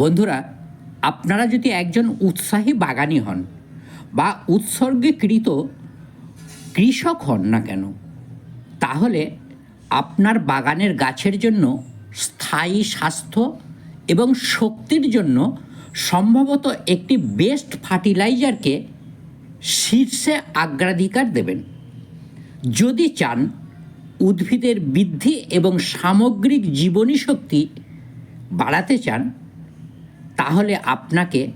বন্ধুরা, আপনারা যদি একজন উৎসাহী বাগানি হন বা উৎসর্গীকৃত কৃষক হন না কেন, তাহলে আপনার বাগানের গাছের জন্য স্থায়ী স্বাস্থ্য এবং শক্তির জন্য সম্ভবত একটি বেস্ট ফার্টিলাইজারকে শীর্ষে অগ্রাধিকার দেবেন। যদি চান, উদ্ভিদের বৃদ্ধি এবং সামগ্রিক জীবনী শক্তি বাড়াতে চান তাহলে আপনাকে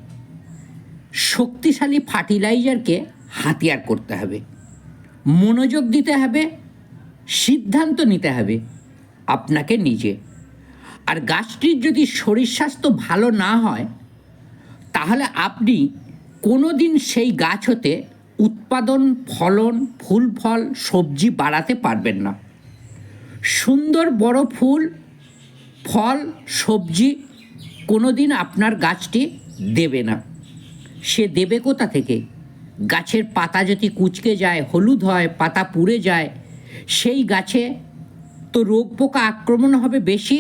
শক্তিশালী ফার্টিলাইজারকে হাতিয়ার করতে হবে। মনোযোগ দিতে হবে, সিদ্ধান্ত নিতে হবে আপনাকে নিজে। আর গাছটির যদি শরীর স্বাস্থ্য ভালো না হয়, তাহলে আপনি কোনো দিন সেই গাছ হতে উৎপাদন, ফলন, ফুল, ফল, সবজি বাড়াতে পারবেন না। সুন্দর বড় ফুল, ফল, সবজি কোনো দিন আপনার গাছটি দেবে না। সে দেবে কোথা থেকে? গাছের পাতা যদি কুচকে যায়, হলুদ হয়, পাতা পুড়ে যায়, সেই গাছে তো রোগ পোকা আক্রমণ হবে বেশি,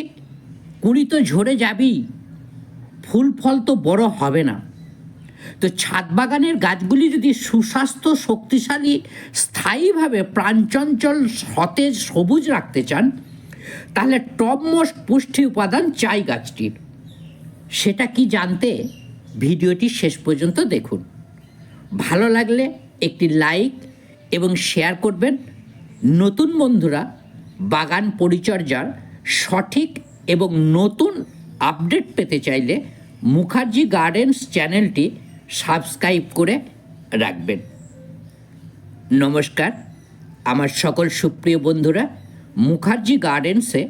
কুড়ি তো ঝরে যাবেই, ফুল ফল তো বড় হবে না। তো ছাদ বাগানের গাছগুলি যদি সুস্বাস্থ্য, শক্তিশালী, স্থায়ীভাবে প্রাণচঞ্চল, সতেজ, সবুজ রাখতে চান, তাহলে টপমোস্ট পুষ্টি উপাদান চাই গাছটির। সেটা কি জানতে ভিডিওটি শেষ পর্যন্ত দেখুন। ভালো লাগলে একটি লাইক এবং শেয়ার করবেন। নতুন বন্ধুরা, বাগান পরিচর্যার সঠিক এবং নতুন আপডেট পেতে চাইলে মুখার্জি গার্ডেন্স চ্যানেলটি সাবস্ক্রাইব করে রাখবেন। নমস্কার, আমার সকল সুপ্রিয় বন্ধুরা, মুখার্জি গার্ডেন্সে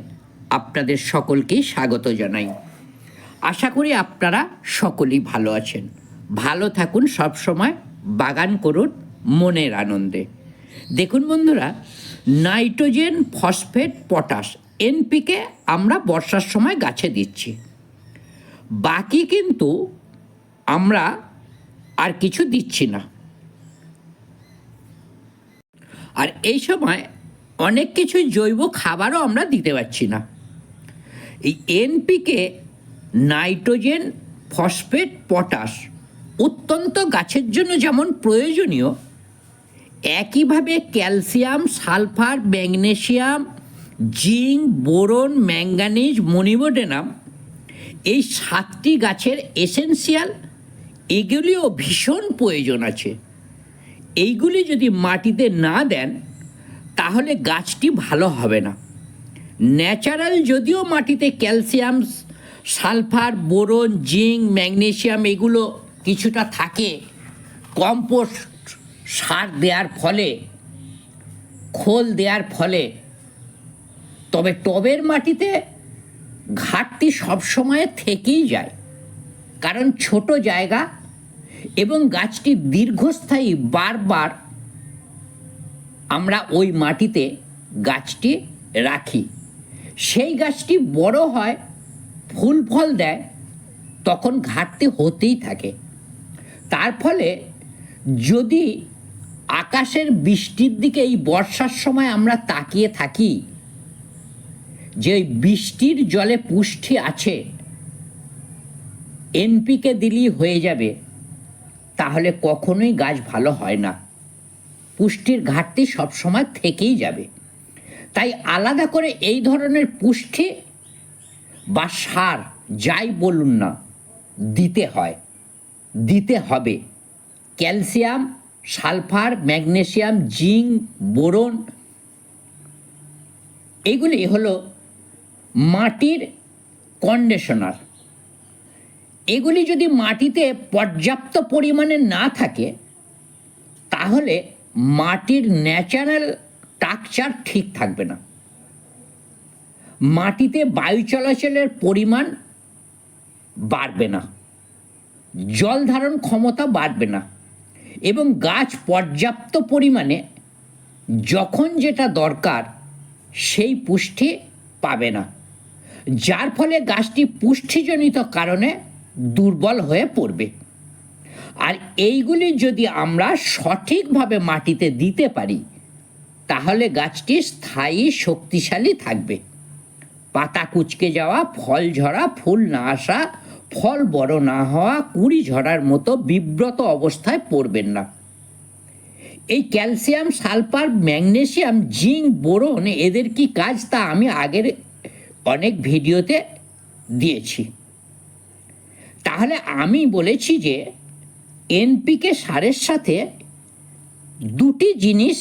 আপনাদের সকলকেই স্বাগত জানাই। আশা করি আপনারা সকলেই ভালো আছেন। ভালো থাকুন সব সময়, বাগান করুন মনের আনন্দে। দেখুন বন্ধুরা, নাইট্রোজেন, ফসফেট, পটাশ, এনপিকে আমরা বর্ষার সময় গাছে দিচ্ছি। বাকি কিন্তু আমরা আর কিছু দিচ্ছি না। আর এই সময় অনেক কিছু জৈব খাবারও আমরা দিতে পারছি না। এই এনপিকে নাইট্রোজেন, ফসফেট, পটাশ অত্যন্ত গাছের জন্য যেমন প্রয়োজনীয়, একইভাবে calcium, sulphur, magnesium, zinc, boron, manganese molybdenum এই সাতটি গাছের এসেনশিয়াল, এগুলিও ভীষণ প্রয়োজন আছে। এইগুলি যদি মাটিতে না দেন, তাহলে গাছটি ভালো হবে না। ন্যাচারাল যদিও মাটিতে calcium sulphur, boron, zinc magnesium এগুলো কিছুটা থাকে। কম্পোস্ট সার দেওয়ার ফলে, খোল দেওয়ার ফলে। তবে টবের মাটিতে ঘাটতি সবসময় থেকেই যায়। কারণ ছোট জায়গা এবং গাছটি দীর্ঘস্থায়ী বারবার আমরা ওই মাটিতে গাছটি রাখি। সেই গাছটি বড় হয় ফুল ফল দেয়, তখন ঘাটতি হতেই থাকে। তার ফলে যদি আকাশের বৃষ্টির দিকে এই বর্ষার সময় আমরা তাকিয়ে থাকি, যে বৃষ্টির জলে পুষ্টি আছে, এনপিকে দিলেই হয়ে যাবে, তাহলে কখনোই গাছ ভালো হয় না। পুষ্টির ঘাটতি সবসময় থেকেই যাবে। তাই আলাদা করে এই ধরনের পুষ্টি বা সার যাই বলুন না, দিতে হয়। দিতে হবে। Calcium, sulphur, magnesium, zinc, boron, এগুলি হলো মাটির কন্ডিশনার। এগুলি যদি মাটিতে পর্যাপ্ত পরিমাণে না থাকে, তাহলে মাটির ন্যাচারাল স্ট্রাকচার ঠিক থাকবে না। মাটিতে বায়ু চলাচলের পরিমাণ বাড়বে না। জল ধারণ ক্ষমতা বাড়বে না এবং গাছ পর্যাপ্ত পরিমাণে যখন যেটা দরকার সেই পুষ্টি পাবে না। যার ফলে গাছটি পুষ্টিজনিত কারণে দুর্বল হয়ে পড়বে। আর এইগুলি যদি আমরা সঠিকভাবে মাটিতে দিতে পারি, তাহলে গাছটি স্থায়ী শক্তিশালী থাকবে। পাতা কুচকে যাওয়া, ফল ঝরা, ফুল না আসা, ফল বড় না হওয়া, কুড়ি ঝরার মতো বিব্রত অবস্থায় পড়বেন না। এই calcium, sulphur, magnesium, zinc, boron এদের কি কাজ তা আমি আগের অনেক ভিডিওতে দিয়েছি। তাহলে আমি বলেছি যে এনপিকে সারের সাথে দুটি জিনিস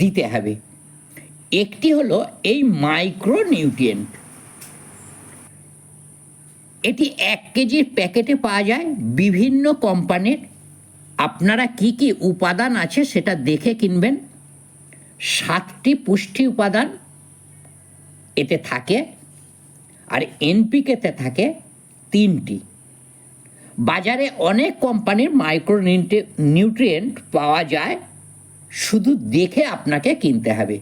দিতে হবে। একটি হলো এই মাইক্রো নিউট্রিয়েন্ট এটি এক কেজির প্যাকেটে পাওয়া যায়। বিভিন্ন কোম্পানির। আপনারা কি কি উপাদান আছে সেটা দেখে কিনবেন। সাতটি পুষ্টি উপাদান এতে থাকে। আর এনপিকেতে থাকে তিনটি। বাজারে অনেক কোম্পানির মাইক্রো নিউট্রিয়েন্ট পাওয়া যায়। শুধু দেখে আপনাকে কিনতে হবে।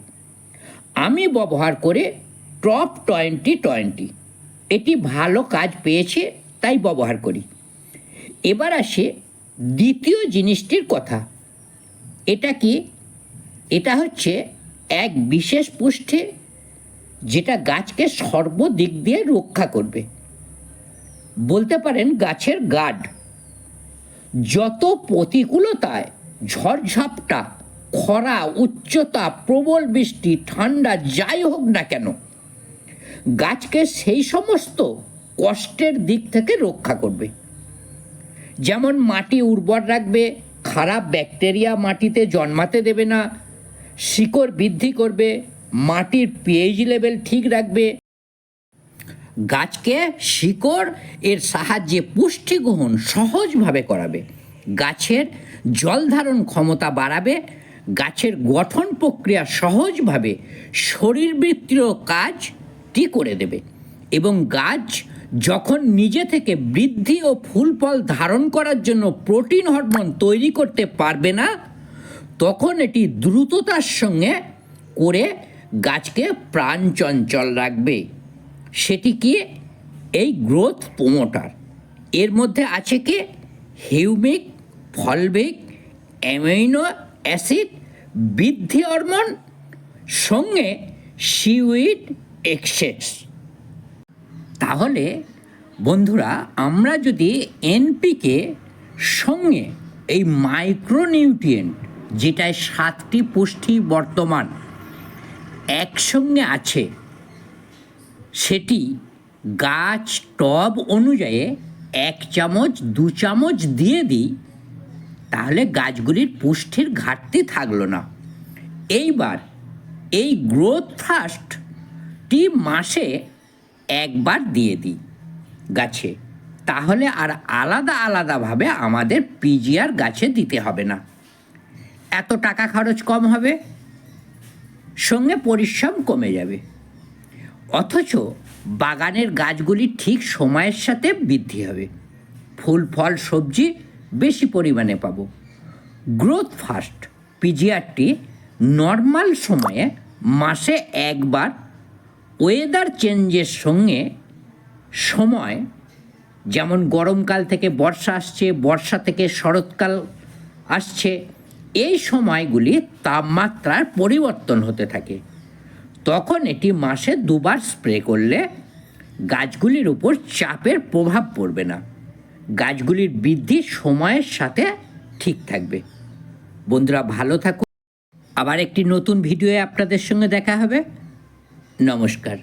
আমি ব্যবহার করে টপ টোয়েন্টি টোয়েন্টি। এটি ভালো কাজ পেয়েছে, তাই ব্যবহার করি। এবার আসে দ্বিতীয় জিনিসটির কথা। এটা কি? এটা হচ্ছে এক বিশেষ পুষ্টি যেটা গাছকে সর্বদিক দিয়ে রক্ষা করবে। বলতে পারেন গাছের গার্ড যত প্রতিকূলতায় ঝড়ঝাপটা, খরা, উচ্চতা, প্রবল বৃষ্টি, ঠান্ডা, যাই হোক না কেন গাছকে সেই সমস্ত কষ্টের দিক থেকে রক্ষা করবে। যেমন মাটি উর্বর রাখবে, খারাপ ব্যাকটেরিয়া মাটিতে জন্মাতে দেবে না, শিকড় বৃদ্ধি করবে, মাটির পিএইচ লেভেল ঠিক রাখবে। গাছকে শিকড় এর সাহায্যে পুষ্টি গ্রহণ সহজভাবে করাবে। গাছের জল ধারণ ক্ষমতা বাড়াবে, গাছের গঠন প্রক্রিয়া সহজভাবে শরীরবৃত্তীয় কাজটি করে দেবে। এবং গাছ যখন নিজে থেকে বৃদ্ধি ও ফুল ফল ধারণ করার জন্য প্রোটিন হরমোন তৈরি করতে পারবে না, তখন এটি দ্রুততার সঙ্গে করে গাছকে প্রাণ চঞ্চল রাখবে। সেটি কি? এই গ্রোথ প্রোমোটার। এর মধ্যে আছে কি? হিউমিক, ফলবিক অ্যামিনো অ্যাসিড, বৃদ্ধি হরমোন, সঙ্গে সিউইড এক্সেস তাহলে, বন্ধুরা, আমরা যদি এনপিকে সঙ্গে এই মাইক্রোনিউট্রিয়েন্ট যেটায় সাতটি পুষ্টি বর্তমান, একসঙ্গে আছে, সেটি গাছ টব অনুযায়ী এক চামচ, দু চামচ দিয়ে দিই, তাহলে গাছগুলির পুষ্টির ঘাটতি থাকল না। এইবার এই গ্রোথ ফাস্টটি মাসে একবার দিয়ে দিই গাছে। তাহলে আর আলাদা আলাদাভাবে আমাদের পিজিআর গাছে দিতে হবে না। এত টাকা খরচ কম হবে? সঙ্গে পরিশ্রম কমে যাবে। অথচ বাগানের গাছগুলি ঠিক সময়ের সাথে বৃদ্ধি হবে। ফুল, ফল, সবজি বেশি পরিমাণে পাবো। গ্রোথ ফাস্ট পিজিআরটি নর্মাল সময়ে মাসে একবার ওয়েদার চেঞ্জের সঙ্গে সময়, যেমন গরমকাল থেকে বর্ষা আসছে, বর্ষা থেকে শরৎকাল আসছে, এই সময়গুলি তাপমাত্রার পরিবর্তন হতে থাকে। তখন এটি মাসে দুবার স্প্রে করলে গাছগুলির উপর চাপের প্রভাব পড়বে না। গাছগুলির বৃদ্ধি সময়ের সাথে ঠিক থাকবে। বন্ধুরা, ভালো থাকুন। আবার একটি নতুন ভিডিওয়ে আপনাদের সঙ্গে দেখা হবে। নমস্কার।